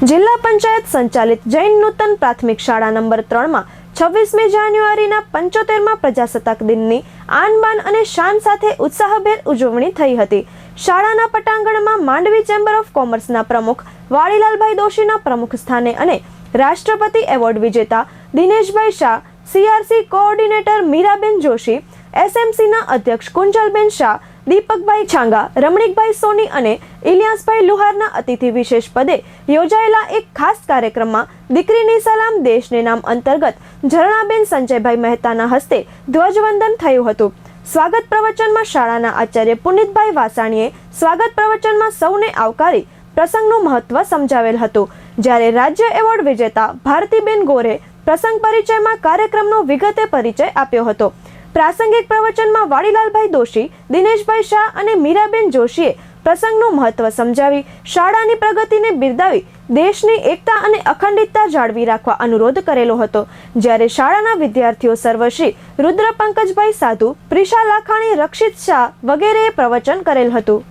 જિલ્લા પંચાયત સંચાલિત જૈન નૂતન પ્રાથમિક શાળા નંબર ત્રણમાં છવ્વીસમી જાન્યુઆરીના પંચોતેરમાં પ્રજાસત્તાક દિનની આનબાન અને શાન સાથે ઉત્સાહભેર ઉજવણી થઈ હતી. શાળાના પટાંગણમાં માંડવી ચેમ્બર ઓફ કોમર્સના પ્રમુખ વાળીલાલભાઈ દોશીના પ્રમુખ સ્થાને અને રાષ્ટ્રપતિ એવોર્ડ વિજેતા દિનેશભાઈ શાહ, સીઆરસી કોઓર્ડિનેટર મીરાબેન જોશી, એસએમસીના અધ્યક્ષ કુંજલબેન શાહ દીપકભાઈ છાંગા, રમણીકભાઈ સોની અને ઇલિયાસભાઈ લુહારના અતિથિ વિશેષ પદે યોજાયેલા એક ખાસ કાર્યક્રમમાં દીકરીની સલામ, દેશને નામ અંતર્ગત ઝરણાબેન સંજયભાઈ મહેતાના હસ્તે ધ્વજવંદન થયું હતું. સ્વાગત પ્રવચનમાં શાળાના આચાર્ય પુનિતભાઈ વાસાણીએ સ્વાગત પ્રવચનમાં સૌને આવકારી પ્રસંગનું મહત્વ સમજાવેલ હતું. જ્યારે રાજ્ય એવોર્ડ વિજેતા ભારતીબેન ગોરે પ્રસંગ પરિચયમાં કાર્યક્રમનો વિગતે પરિચય આપ્યો હતો. પ્રાસંગિક પ્રવચનમાં વાડીલાલભાઈ દોશી, દિનેશભાઈ શાહ અને મીરાબેન જોશીએ પ્રસંગનું મહત્વ સમજાવી, શાળાની પ્રગતિને બિરદાવી, દેશની એકતા અને અખંડિતતા જાળવી રાખવા અનુરોધ કરેલો હતો. જ્યારે શાળાના વિદ્યાર્થીઓ સર્વશ્રી રુદ્ર પંકજભાઈ સાધુ પ્રિશા લાખાણી, રક્ષિત શાહ વગેરેએ પ્રવચન કરેલ હતું.